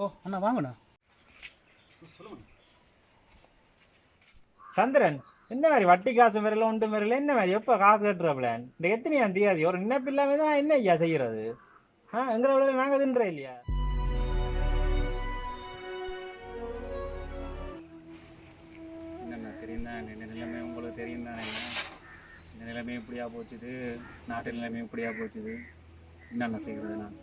ஓ அண்ணா வாங்கண்ணா. சந்திரன் என்ன மாதிரி வட்டி காசு வரல ஒன்று வரல என்ன மாதிரி? எப்போ காசு கட்டுற பிளான் இந்த எத்தனையாம் தேதி ஒரு நினைப்பு இல்லாம தான் என்ன ஐயா செய்யறது ஆ எங்களை விட நாங்கள் தின்ற இல்லையா? தெரியும் தான் இந்த நிலைமை உங்களுக்கு தெரியும் தானே? இந்த நிலைமை இப்படியா போச்சுது? நாட்டு நிலைமை இப்படியா போச்சுது? என்னென்ன செய்கிறது நான்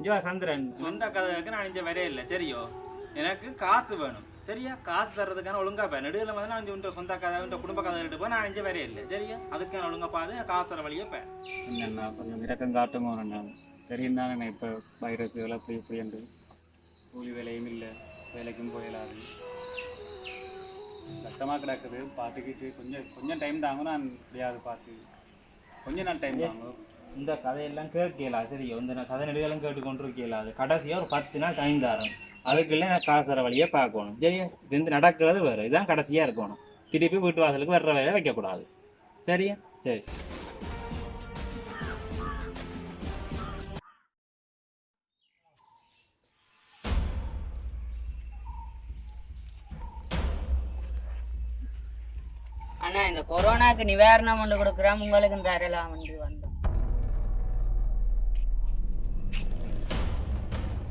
ஐயோ சந்திரன். சொந்த கதைக்கு நான் இங்கே வரே இல்லை. சரியோ? எனக்கு காசு வேணும். சரியா? காசு தர்றதுக்கான ஒழுங்கா பா நடுவில் வந்து நான் இந்த சொந்த கதை இந்த குடும்ப கதை எடுத்து போய் நான் இங்கே வரே இல்லை. சரியா? அதுக்கான ஒழுங்கா பார்த்து காசு தர வழியே பே என்னண்ணா கொஞ்சம் இரக்கம் காட்டுங்க அண்ணா தெரியும் தானே இப்போ வைரஸ் வேலை அப்படி இப்படி என்று. கூலி வேலையும் இல்லை. வேலைக்கும் போயிடாது. கஷ்டமாக கிடக்குது. பார்த்துக்கிட்டு கொஞ்சம் கொஞ்சம் டைம் தாங்க. நான் எப்படியாவது பார்த்து. கொஞ்ச நாள் டைம் தாங்க. இந்த கதையெல்லாம் கேட்கல சரி இந்த நான் கதை நடுகளும் கேட்டு கொண்டு அது கடைசியாக ஒரு பத்து நாள் டைம் தரேன் அதுக்குள்ளே நான் காசு வழியை பார்க்கணும். சரியா இது நடக்கிறது வேறு இதுதான் கடைசியாக இருக்கணும். திருப்பி வீட்டு வாசலுக்கு வர்ற வேலை வைக்கக்கூடாது. சரியா சரி. அண்ணா இந்த கொரோனாக்கு நிவாரணம் ஒன்று கொடுக்குறோம். உங்களுக்கு தரலாம் வந்து வந்தோம்.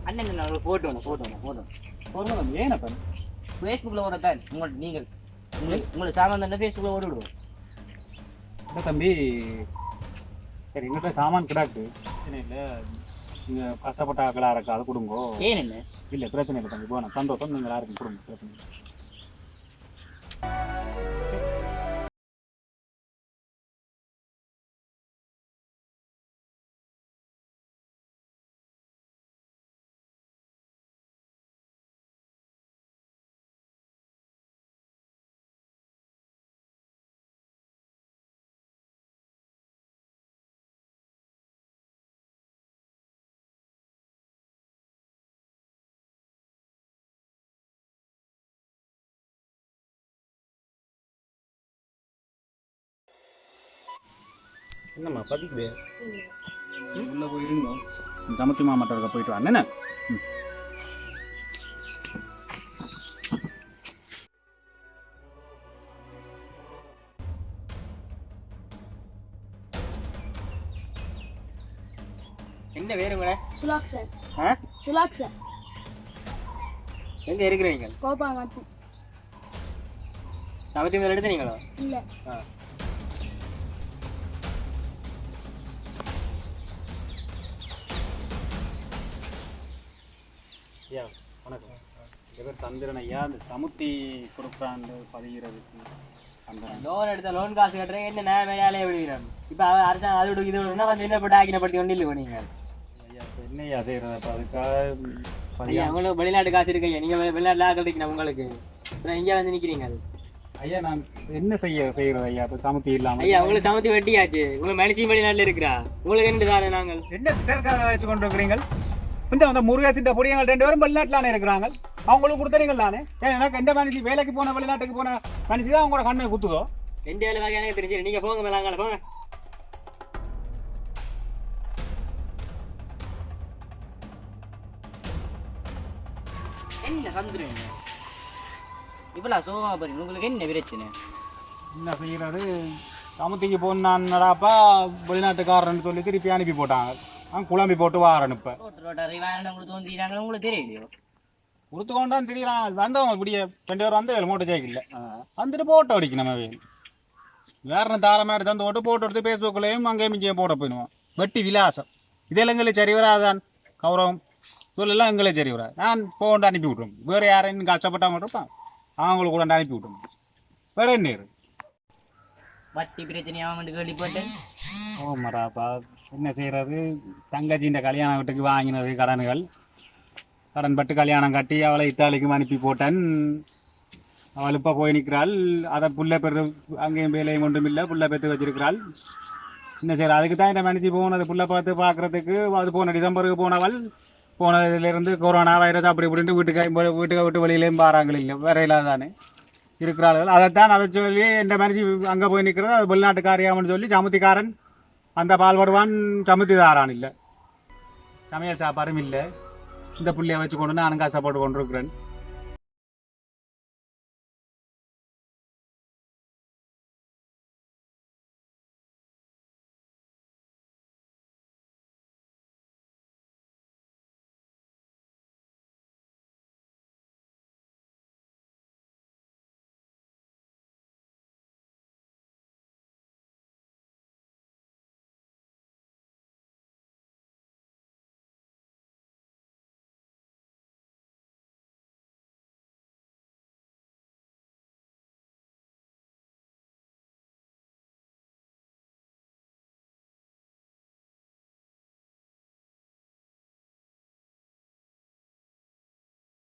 அண்ணன் நான் போட்டோ ஒன்று போட்டோ ஒன்று போட்டோ போதும் தம்பி ஏனப்பா ஃபேஸ்புக்கில் ஓட தான். உங்கள்ட்ட நீங்கள். உங்களுக்கு உங்களுக்கு சாமான் தானே ஃபேஸ்புக்கில் ஓடி விடுவோம். இல்லை தம்பி. சரி எங்கிட்ட சாமான் கிடாக்கு. பிரச்சனை இல்லை. நீங்கள் கஷ்டப்பட்ட ஆக்களாக இருக்கா அது கொடுங்கோ. ஏன் என்ன? இல்லை பிரச்சனை இல்லை தம்பி. போன சந்தோஷம். நீங்கள் யாருக்கும் கொடுங்க. பிரச்சனை என்னம்மா பதிக்குது உள்ளே போய் இருந்தோம் தமத்தி மாமாட்ட போயிட்டு வா என்ன? என்ன வேறுங்களே சுலாக் சார். ஆ? சுலாக் சார். எங்கே இருக்கிறீங்க கோபா மட்டும் சமத்தி முதல் எடுத்தீங்களோ? இல்லை. ஆ. ஐயா வணக்கம். என் பேர் சந்திரன் ஐயா. அந்த சமுத்தி கொடுக்குறான்னு பதிகிறதுக்கு சந்திரன் லோன் எடுத்த லோன் காசு கட்டுறேன். என்ன நான் வேலையே விடுகிறேன். இப்போ அரசாங்கம் அது விடு இது விடுனா வந்து என்ன போட்டு ஆக்கினப்படுத்தி ஒன்றும் இல்லை நீங்கள் ஐயா இப்போ என்னையா செய்கிறது அப்போ அதுக்காக ஐயா உங்களுக்கு வெளிநாட்டு காசு இருக்கு ஐயா. நீங்கள் வெளிநாட்டில் இருக்கணும் உங்களுக்கு. அப்புறம் இங்கே வந்து நிற்கிறீங்க அது ஐயா நான் என்ன செய்ய செய்கிறது ஐயா? இப்போ சமுத்தி இல்லாமல் ஐயா உங்களுக்கு சமத்தி வெட்டியாச்சு. உங்களுக்கு மனுஷன் வெளிநாட்டில் இருக்கிறா. உங்களுக்கு என்ன தானே நாங்கள்? என்ன சேர்க்காக வச்சு கொண்டு இருக்கிறீங்கள் இந்த அந்த முருகேசிட்ட பொடியங்கள் ரெண்டு பேரும் வெளிநாட்டிலானே இருக்கிறாங்க? அவங்களுக்கு கொடுத்துறீங்கள் தானே? எனக்கு எந்த மனுஷி வேலைக்கு போன வெளிநாட்டுக்கு போன மனுஷி தான் அவங்களோட கண்ணை குத்துதோ? ரெண்டு வேலை வகை எனக்கு தெரிஞ்சு நீங்கள் போங்க மேலாங்கள போங்க. என்ன சந்துருங்க இவ்வளோ சோகமா பாருங்க உங்களுக்கு என்ன பிரச்சனை? என்ன செய்கிறது சமுத்திக்கு போனான்டாப்பா வெளிநாட்டுக்காரன்னு சொல்லி திருப்பி அனுப்பி போட்டாங்க. குழம்பி போட்டு வாரன் இப்போ உங்களுக்கு தெரியலையோ கொடுத்து கொண்டாந்து திரியிறான் வந்தவங்க இப்படியே ரெண்டு பேரும் வந்து மோட்டர் சைக்கிளில் வந்துட்டு போட்டோ அடிக்கணும் அவன் வேற தார மாதிரி தந்து போட்டு போட்டோ எடுத்து பேஸ்புக்லேயும் அங்கேயும் இங்கேயும் போட போயிடுவான் வெட்டி விலாசம் இதெல்லாம் எங்களை சரி வராதான் கௌரவம் சொல்லலாம் எங்களே சரி வராது நான் போண்டு அனுப்பி விட்ருவோம் வேறு யாரையும் கஷ்டப்பட்டவங்க இருப்பான் அவங்களுக்கு கூட அனுப்பி விட்ருவோம் வேற என்ன வட்டி பிரச்சனையாக கேள்விப்பட்டேன் ஓ மராப்பா என்ன செய்கிறது தங்கச்சின்ற கல்யாண வீட்டுக்கு வாங்கினது கடன்கள். கடன்பட்டு கல்யாணம் கட்டி அவளை இத்தாலிக்கும் அனுப்பி போட்டேன். அவள் இப்போ போய் நிற்கிறாள் அதை புள்ள பெற்று அங்கேயும் வேலையும் ஒன்றும் இல்லை. புள்ள பெற்று வச்சிருக்கிறாள். என்ன செய்யற அதுக்கு தான் இந்த மனுஷி போனது. புள்ள பார்த்து பார்க்குறதுக்கு அது போன டிசம்பருக்கு போனவள். போனதுலேருந்து கொரோனா வைரஸ் அப்படி இப்படின்ட்டு வீட்டுக்கு வீட்டுக்கு விட்டு வெளியிலேயும் பாறாங்கள் இல்லை. வேற தானே இருக்கிறார்கள். அதைத்தான் அதை சொல்லி இந்த மனுஷி அங்கே போய் நிற்கிறது அது வெளிநாட்டுக்காரியாமன்னு சொல்லி சமுத்திக்காரன் அந்த பால்படுவான் சமத்திதாரான் இல்லை. சமையல் சாப்பாடும் இல்லை. இந்த பிள்ளைய வச்சு கொண்டு நானும் கஷ்டப்பட்டு கொண்டிருக்கிறேன்